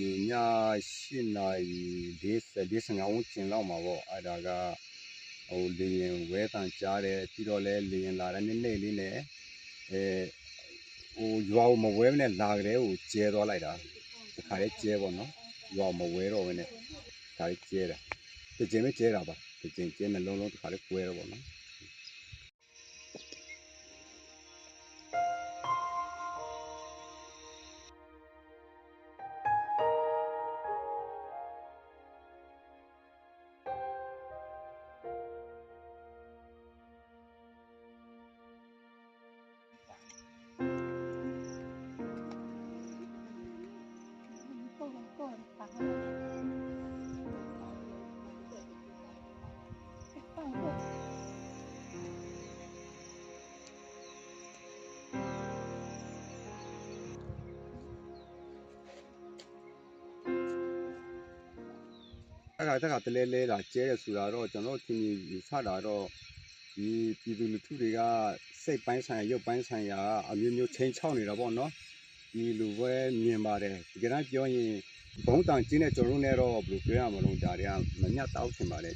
ည8နာရီ40 45ဝန်းကျင်လောက်မှာပေါ့အဲ့ဒါကဟိုလေရင်ဝဲတန်ကြားတယ်ပြီးတော့လဲလေရင်လာတယ်နည်းနည်းလေးနဲ့အဲဟိုရွာကိုမဝဲမနဲ့လာကြတဲ့ကိုကျဲသွားလိုက်တာတခါလေးကျဲပေါ့နော်ရွာကိုမဝဲတော့ဘဲနဲ့ဒါလေးကျဲတာဒီကျင်းပဲကျဲတာပါဒီကျင်းကျဲနှလုံးလုံးတခါလေးကွဲတော့ပေါ့နော် အဲ့ဒါတက်ကတလဲလဲတာကျဲရဆိုတာတော့ကျွန်တော်ထင်မြင်စတာတော့ဒီပြည်သူလူထုတွေကစိတ်ပိုင်းဆိုင်ရာရုပ်ပိုင်းဆိုင်ရာအမျိုးမျိုးချိန်ချောက်နေတာပေါ့နော် ဒီလူပဲမြင်ပါတယ်ဒီကနေ့ပြောရင်ဘုံတန်ကျင်းတဲ့ကျွန်တော်တို့နဲ့တော့ဘယ်လိုပြောရမလို့ဒါတွေကမညတ်တောက်ထင်ပါတယ်